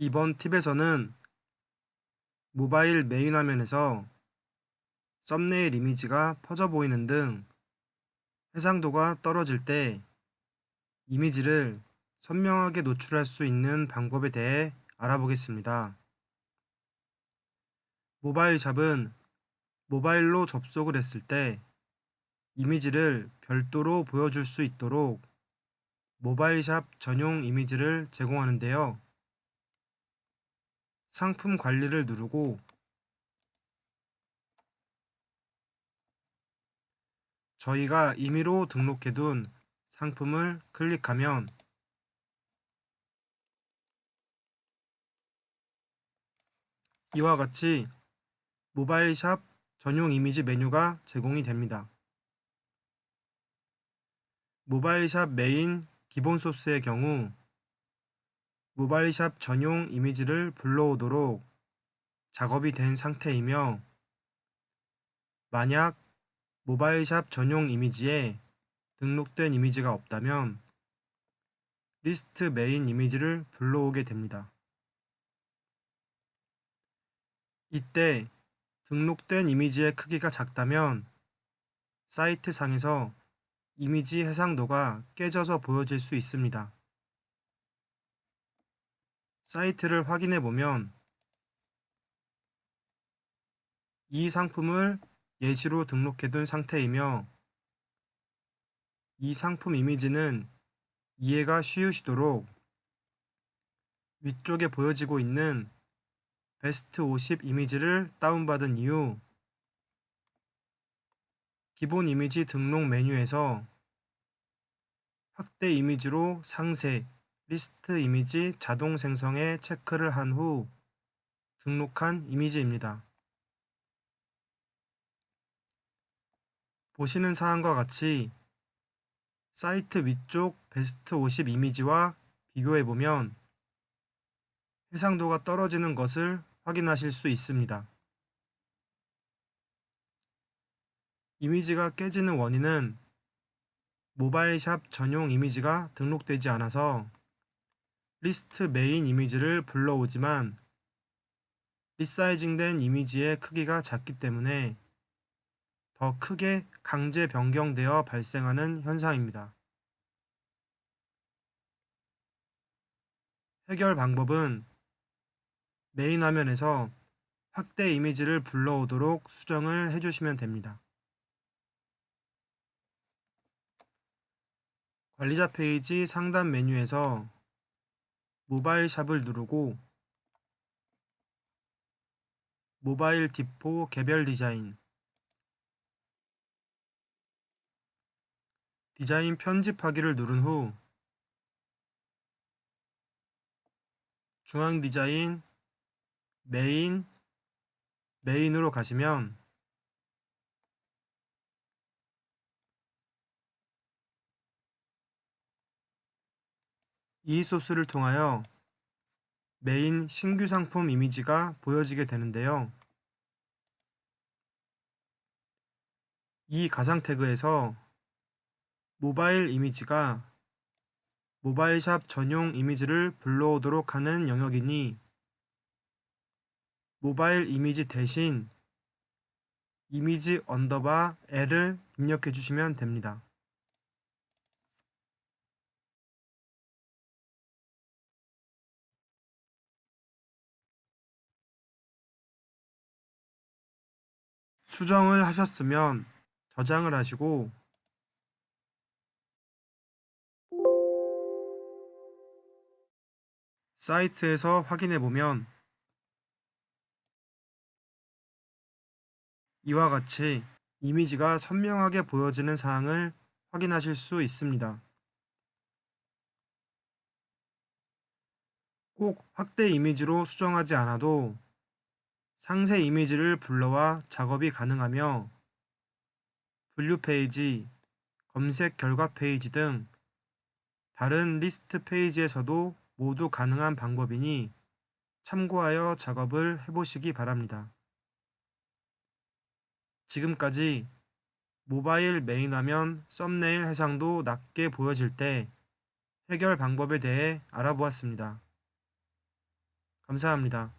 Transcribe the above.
이번 팁에서는 모바일 메인 화면에서 썸네일 이미지가 퍼져 보이는 등 해상도가 떨어질 때 이미지를 선명하게 노출할 수 있는 방법에 대해 알아보겠습니다. 모바일 샵은 모바일로 접속을 했을 때 이미지를 별도로 보여줄 수 있도록 모바일 샵 전용 이미지를 제공하는데요. 상품 관리를 누르고 저희가 임의로 등록해둔 상품을 클릭하면 이와 같이 모바일 샵 전용 이미지 메뉴가 제공이 됩니다. 모바일 샵 메인 기본 소스의 경우 모바일 샵 전용 이미지를 불러오도록 작업이 된 상태이며 만약 모바일 샵 전용 이미지에 등록된 이미지가 없다면 리스트 메인 이미지를 불러오게 됩니다. 이때 등록된 이미지의 크기가 작다면 사이트 상에서 이미지 해상도가 깨져서 보여질 수 있습니다. 사이트를 확인해 보면 이 상품을 예시로 등록해 둔 상태이며 이 상품 이미지는 이해가 쉬우시도록 위쪽에 보여지고 있는 베스트 50 이미지를 다운받은 이후 기본 이미지 등록 메뉴에서 확대 이미지로 상세, 리스트 이미지 자동 생성에 체크를 한 후 등록한 이미지입니다. 보시는 사항과 같이 사이트 위쪽 베스트 50 이미지와 비교해보면 해상도가 떨어지는 것을 확인하실 수 있습니다. 이미지가 깨지는 원인은 모바일 샵 전용 이미지가 등록되지 않아서 리스트 메인 이미지를 불러오지만 리사이징된 이미지의 크기가 작기 때문에 더 크게 강제 변경되어 발생하는 현상입니다. 해결 방법은 메인 화면에서 확대 이미지를 불러오도록 수정을 해주시면 됩니다. 관리자 페이지 상단 메뉴에서 모바일 샵을 누르고 모바일 디포 개별 디자인. 디자인 편집하기를 누른 후 중앙 디자인 메인 메인으로 가시면 이 소스를 통하여 메인 신규 상품 이미지가 보여지게 되는데요. 이 가상 태그에서 모바일 이미지가 모바일 샵 전용 이미지를 불러오도록 하는 영역이니 모바일 이미지 대신 이미지 언더바 L을 입력해 주시면 됩니다. 수정을 하셨으면 저장을 하시고 사이트에서 확인해 보면 이와 같이 이미지가 선명하게 보여지는 사항을 확인하실 수 있습니다. 꼭 확대 이미지로 수정하지 않아도 상세 이미지를 불러와 작업이 가능하며 분류 페이지, 검색 결과 페이지 등 다른 리스트 페이지에서도 모두 가능한 방법이니 참고하여 작업을 해보시기 바랍니다. 지금까지 모바일 메인 화면 썸네일 해상도 낮게 보여질 때 해결 방법에 대해 알아보았습니다. 감사합니다.